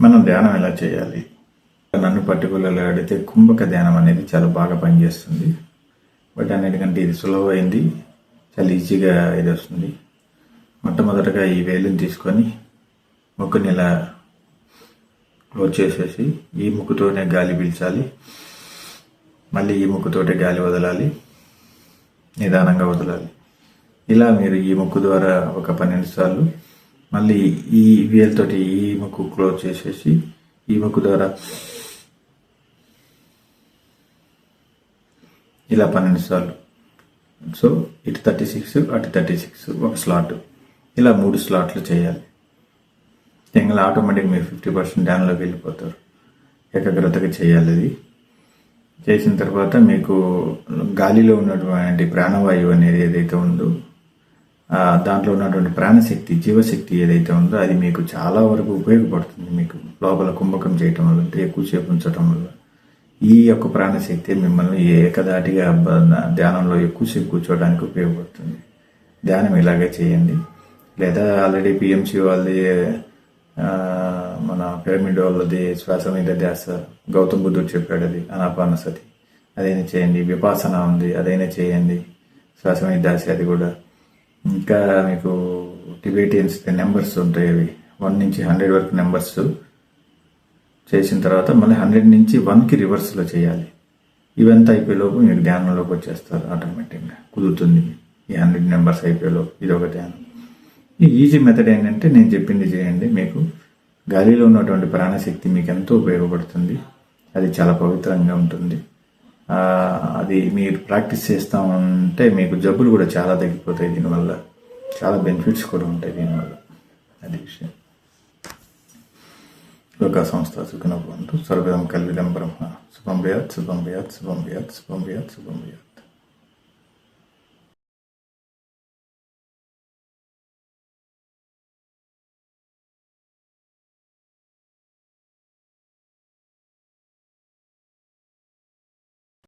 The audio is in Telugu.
మనం ధ్యానం ఎలా చేయాలి? నన్ను పర్టికులర్గా అడిగితే కుంభక ధ్యానం అనేది చాలా బాగా పనిచేస్తుంది. బట్ అన్నిటికంటే ఇది సులభమైంది చాలా ఈజీగా ఇది వస్తుంది. మొట్టమొదటగా ఈ వేలుని తీసుకొని ముక్కుని ఇలా క్లోజ్ చేసేసి ఈ ముక్కుతోనే గాలి పీల్చాలి. మళ్ళీ ఈ ముక్కుతోటే గాలి వదలాలి. నిదానంగా వదలాలి. ఇలా మీరు ఈ ముక్కు ద్వారా ఒక పన్నెండు సార్లు మళ్ళీ ఈ వేలుతోటి ఈ ముక్కు క్లోజ్ చేసేసి ఈ ముక్కు ద్వారా ఇలా పన్నెండు సార్లు. సో ఇటు థర్టీ సిక్స్ అటు థర్టీ సిక్స్ ఒక స్లాట్. ఇలా మూడు స్లాట్లు చేయాలి. ఇంకా ఆటోమేటిక్ మీరు ఫిఫ్టీ పర్సెంట్ డ్యాన్లోకి వెళ్ళిపోతారు. ఏకాగ్రతగా చేయాలి అది. చేసిన తర్వాత మీకు గాలిలో ఉన్నటువంటి ప్రాణవాయువు అనేది ఏదైతే ఉందో దాంట్లో ఉన్నటువంటి ప్రాణశక్తి జీవశక్తి ఏదైతే ఉందో అది మీకు చాలా వరకు ఉపయోగపడుతుంది. మీకు లోపల కుంభకం చేయటం వల్ల అంటే ఎక్కువసేపు ఉంచటం వల్ల. ఈ యొక్క ప్రాణశక్తి మిమ్మల్ని ఏకదాటిగా ధ్యానంలో ఎక్కువసేపు కూర్చోవడానికి ఉపయోగపడుతుంది. ధ్యానం ఇలాగే చేయండి. లేదా ఆల్రెడీ పిఎంసి వాళ్ళది మన పిరమిడ్ వాళ్ళది శ్వాస మీద ధ్యాస గౌతమ్ బుద్ధుడు చెప్పాడు అది అనాపానసతి అదైనా చేయండి. విపాసన ఉంది అదైనా చేయండి. శ్వాస మీద ధ్యాస అది కూడా. ఇంకా మీకు టిబేటియన్స్ నెంబర్స్ ఉంటాయి అవి. వన్ నుంచి హండ్రెడ్ వరకు నెంబర్స్ చేసిన తర్వాత మళ్ళీ హండ్రెడ్ నుంచి వన్కి రివర్స్లో చేయాలి. ఇవంతా అయిపోయేలోపు మీకు ధ్యానంలోకి వచ్చేస్తారు ఆటోమేటిక్గా కుదురుతుంది. ఈ హండ్రెడ్ నెంబర్స్ అయిపోయేలోపు ఇది ఒక ధ్యానం. ఈ ఈజీ మెథడ్ ఏంటంటే నేను చెప్పింది చేయండి. మీకు గాలిలో ఉన్నటువంటి ప్రాణశక్తి మీకు ఎంతో ఉపయోగపడుతుంది. అది చాలా పవిత్రంగా ఉంటుంది. అది మీరు ప్రాక్టీస్ చేస్తూ ఉంటే మీకు జబ్బులు కూడా చాలా తగ్గిపోతాయి దీనివల్ల. చాలా బెనిఫిట్స్ కూడా ఉంటాయి దీనివల్ల. అది విషయం. యోగా సంస్థ సుఖినో భవంతు సర్వదం కల్విదం బ్రహ్మ శుభం భయాత్ శుభం భయాత్ శుభం భయాత్ శుభం భయాత్ శుభం భయాత్